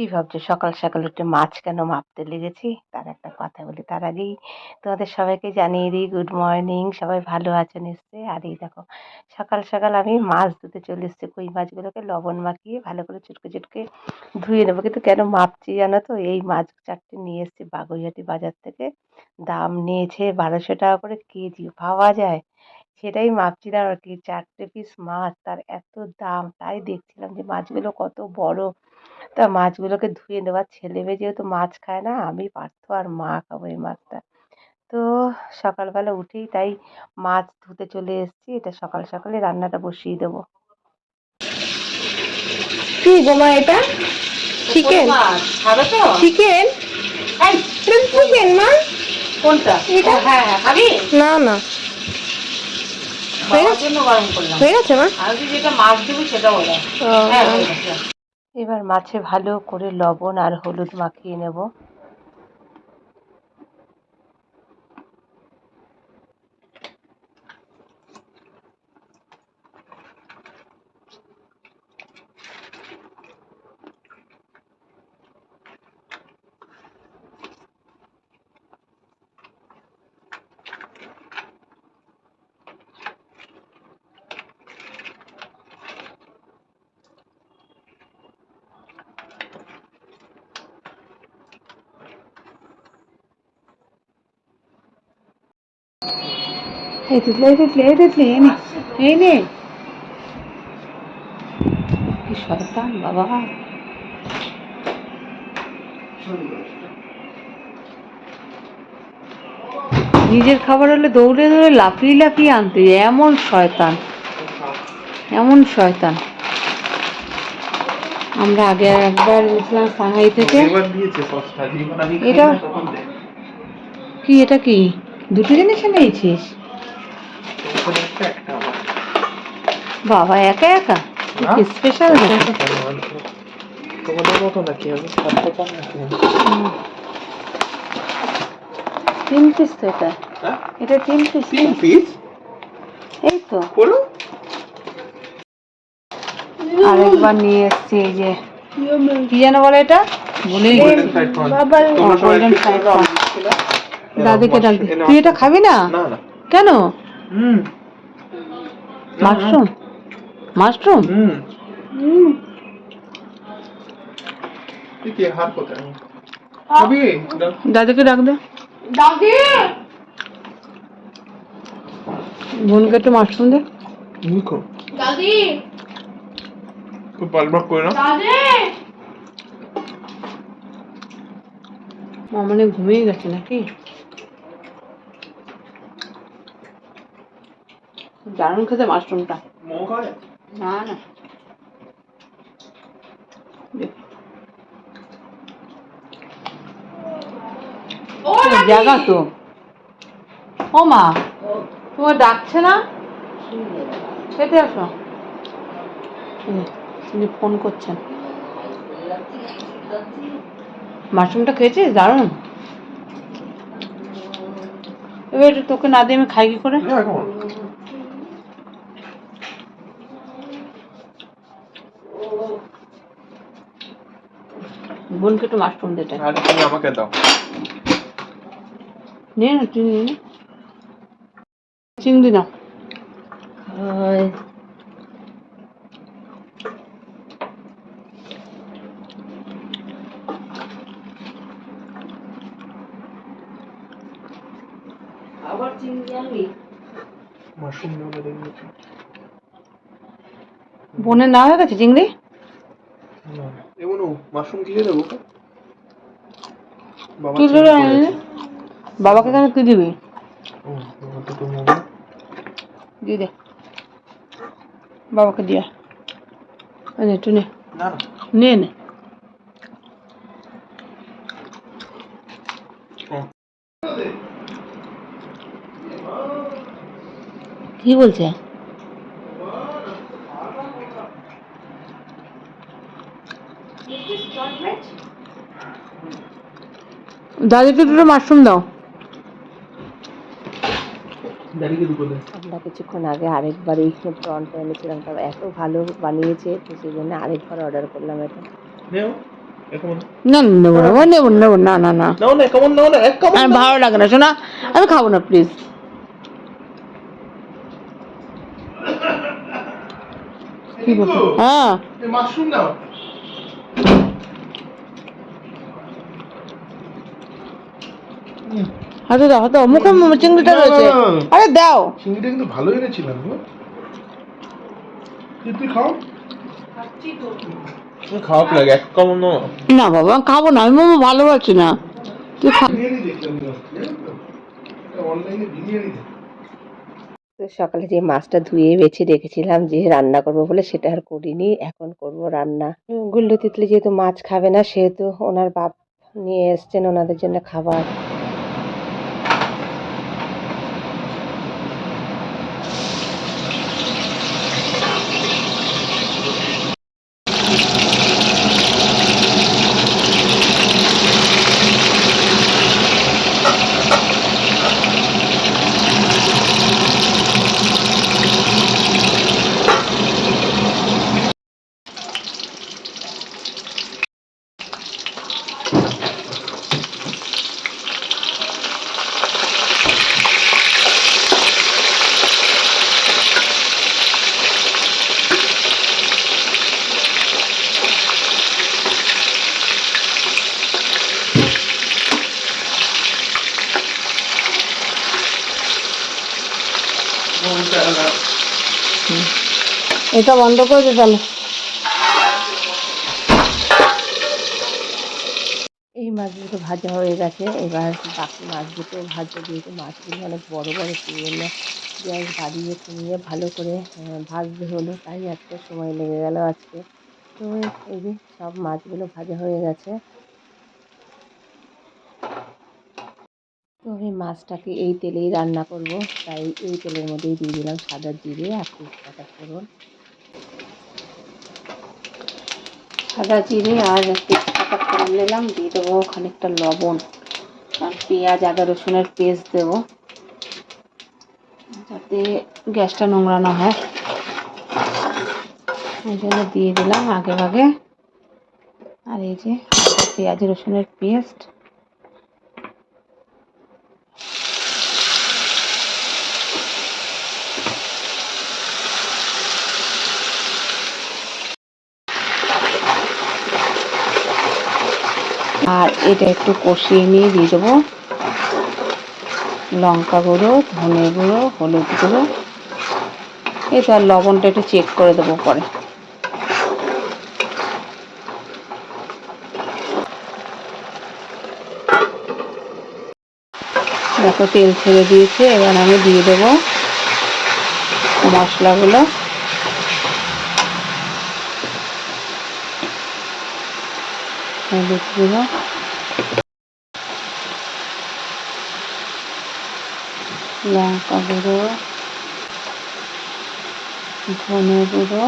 কি ভাবছ? সকাল সকাল উঠে মাছ কেন মাপতে লেগেছি? তার একটা কথা বলি তার আগেই তোমাদের সবাইকে জানিয়ে দিই, গুড মর্নিং, সবাই ভালো আছো নিশ্চয়ই? আর এই দেখো, সকাল সকাল আমি মাছ ধুতে চলে এসেছি, কই মাছগুলোকে লবণ মাখিয়ে ভালো করে চুটকে চুটকে ধুয়ে নেব। কিন্তু কেন মাপছি জানো তো? এই মাছ চারটে নিয়ে এসেছি বাগুইহাটি বাজার থেকে। দাম নিয়েছে বারোশো টাকা করে কেজি ভাবা যায়। সেটাই মাপছিলাম আর কি চারটে পিস মাছ, তার এত দাম। তাই দেখছিলাম যে মাছগুলো কত বড়। তা মাছগুলোকে ধুয়ে নেওয়ার ছেলে মেয়ে যেহেতু মাছ খায় না আমি পার্থ আর মা খাব এই মাছটা। তো সকালবেলা উঠেই তাই মাছ ধুতে চলে এসেছি এটা সকাল সকালে রান্নাটা বসিয়ে দেবো। কি গোমা এটা? চিকেন চিকেন চিকেন মা? কোনটা? এটা? হ্যাঁ হ্যাঁ না না। হয়ে গেছে? মা? আমি যেটা মাছ দেবো সেটা বলো। হ্যাঁ হয়ে। এবার মাছে ভালো করে লবণ আর হলুদ মাখিয়ে নেব। এই তিতলি এই তিতলি এই তিতলি এই নে এই নে কি শয়তান বাবা। নিজের খাবার হলে দৌড়ে দৌড়ে লাফিয়ে লাফিয়ে আনতে এমন শয়তান এমন শয়তান। আমরা আগে একবার গেছিলাম সাংহাই থেকে। এটা- কি এটা কি? দুটো জিনিস নিয়েছিস? তখন একটা একটা বাবা একা একা স্পেশাল তোমাদের মতো নাকি আমি? কম নাকি তিন পিস তো এটা। হ্যাঁ? এটা তিন পিস তিন পিস এই তো। আরেকবার নিয়ে এসছি এই যে। কি যেন বলে এটা। দাদিকে ডাক তুই এটা খাবি না। কেন? হুম। মাশরুম? মাশরুম? হুম। তুই কি? হাত কোথায়? খাবি দাও। ডাক দে। বোনকে একটু মাশরুম দে। নিকো দাদি! খুব বালবাক করে না? মামনে ঘুমিয়ে গেছে নাকি? দারুণ খেতে মাশরুমটা। না না। জায়গা তো। ও মা তোমার ডাকছে না? খেতে আসো। তিনি ফোন করছেন। মাশরুমটা খেয়েছিস? দারুণ। এবার তোকে না দিয়ে আমি খাই কি করে? বোনকে একটু মাশরুম দিতে আর তুমি আমাকে দাও। নে না তুই নে। না। চিংড়ি না আবার চিংড়ি মাশরুম বোনের না হয়ে গেছে চিংড়ি? মাশরুম দেবো বাবা আনলি? বাবাকে কেন তুই দিবি। দিয়ে দে। বাবাকে দিয়ে। একটু না। নে। নে কি বলছে? দাদিকে দুটো মাশরুম দাও। আমরা কিছুক্ষণ আগে আরেকবার এই প্রনটা এনেছিলাম তবে এত ভালো বানিয়েছে তো সেই জন্য আরেকবার অর্ডার করলাম এটা। না না, নেব না নেব নেব না আমার ভালো লাগে না শোনা আমি খাব না প্লিজ কি হ্যাঁ। মাশরুম নাও। হাতে দাও হাতে মুখে চিংড়িটা রয়েছে। আরে দাও। চিংড়িটা কিন্তু ভালো এনেছিলাম তুই তুই খাও। খাওয়া লাগে এক কেমন না বাবা খাব না আমি মোমো ভালোবাসি না। তুই খা সকালে যে মাছটা ধুয়ে বেছে রেখেছিলাম যে রান্না করব বলে সেটা আর করিনি এখন করব রান্না। গুল্লু তিতলি যেহেতু মাছ খাবে না সেহেতু ওনার বাপ নিয়ে এসছেন ওনাদের জন্য খাবার। এটা বন্ধ করে দে তাহলে। এই মাছগুলো ভাজা হয়ে গেছে। এবার বাকি মাছগুলো ভাজা যেহেতু মাছগুলো অনেক বড় বড় জন্য গ্যাস বাড়িয়ে কমিয়ে ভালো করে ভাজতে হলো। তাই একটা সময় লেগে গেল আজকে। তো এই যে সব মাছগুলো ভাজা হয়ে গেছে। তো আমি মাছটাকে এই তেলেই রান্না করব। তাই এই তেলের মধ্যেই দিয়ে দিলাম সাদা জিরে আর তেজপাতা ফোড়ন। সাদা জিরে আর তেজপাতা ফোড়ন নিলাম, দিয়ে দেবো খানিকটা লবণ আর পেঁয়াজ, আদা রসুনের পেস্ট দেবো, যাতে গ্যাসটা নোংরা না হয়। এই জন্য দিয়ে দিলাম আগে ভাগে। আর এই যে পেঁয়াজ, রসুনের পেস্ট। আর এটা একটু কষিয়ে নিয়ে দিয়ে দেবো। লঙ্কা গুঁড়ো, ধনে গুঁড়ো, হলুদ গুঁড়ো। আর লবণটা একটু চেক করে দেবো পরে। দেখো তেল ছেড়ে দিয়েছে, এবার আমি দিয়ে দেবো মশলাগুলো। গুঁড়ো লঙ্কা গুঁড়ো ধনে গুঁড়ো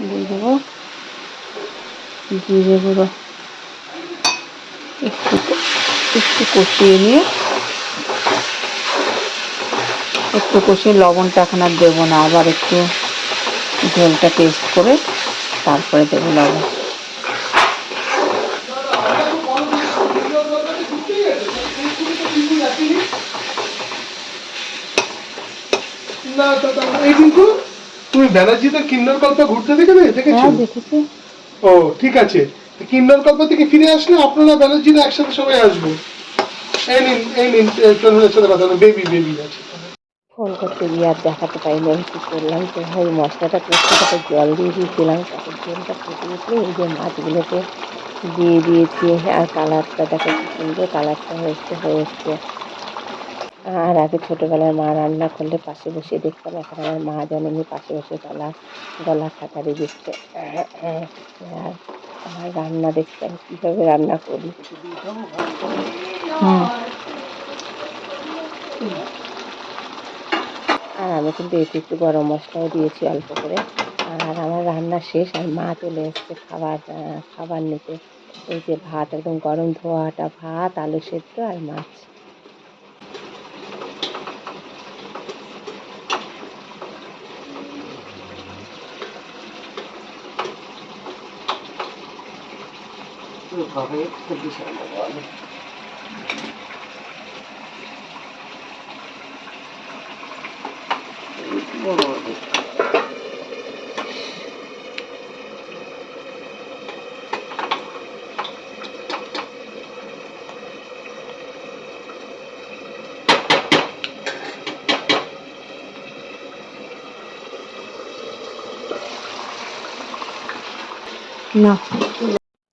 দিয়ে দেবো। জিরে গুঁড়ো একটু একটু কষিয়ে নিয়ে একটু কষিয়ে লবণটা এখন আর দেবো না। আবার একটু ঝোলটা টেস্ট করে তারপরে দেবো লবণ। এই কিন্তু তুমি ব্যানার্জিতে কিন্নর কল্প ঘুরতে দেখেছ? হ্যাঁ ও ঠিক আছে। কিন্নর কল্প থেকে ফিরে আসলে আপনারা ব্যানার্জিতে একসাথে সবাই আসব। এই নিন এই নিন চন্দ্রের সাথে কথা বেবি বেবি আছে। ফোন করতে গিয়ে আর দেখাতে পাইনি আমি কী করলাম? তো ওই মশলাটা করতে জল দিয়ে দিয়েছিলাম তারপর জলটা ফুটে উঠলে এই যে মাছগুলোকে দিয়ে দিয়েছি, আর কালারটা দেখো কি সুন্দর, কালারটা হয়েছে হয়ে এসছে আর আগে ছোটোবেলায় মা রান্না করলে পাশে বসে দেখতাম, এখন আমার মা জানেনি, পাশে বসে গলা গলা খাতারে দিচ্ছে আর আমার রান্না দেখতাম কীভাবে রান্না করি। হুম। আর আমি কিন্তু এতে একটু গরম মশলাও দিয়েছি অল্প করে। আর আমার রান্না শেষ আর মা চলে এসছে খাবার খাবার নিতে। এই যে ভাত, একদম গরম ধোয়াটা ভাত, আলু সেদ্ধ আর মাছ। বাবা একটু বিষয়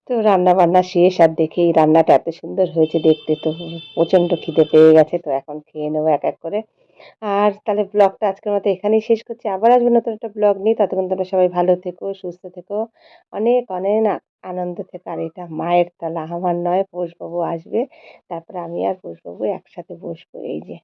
তো রান্না বান্না শেষ, আর দেখেই রান্নাটা এত সুন্দর হয়েছে দেখতে তো। প্রচণ্ড খিদে পেয়ে গেছে, তো এখন খেয়ে নেব এক এক করে। আর তাহলে ব্লগটা আজকের মতো এখানেই শেষ করছি। আবার আসব নতুন একটা ব্লগ নিয়ে। ততক্ষণ তোমরা সবাই ভালো থেকো, সুস্থ থেকো। অনেক অনেক আনন্দ থেকো। আর এটা মায়ের তলা। আমার নয় পোষবাবু আসবে। তারপরে আমি আর পোষবাবু একসাথে বসবো। এই যে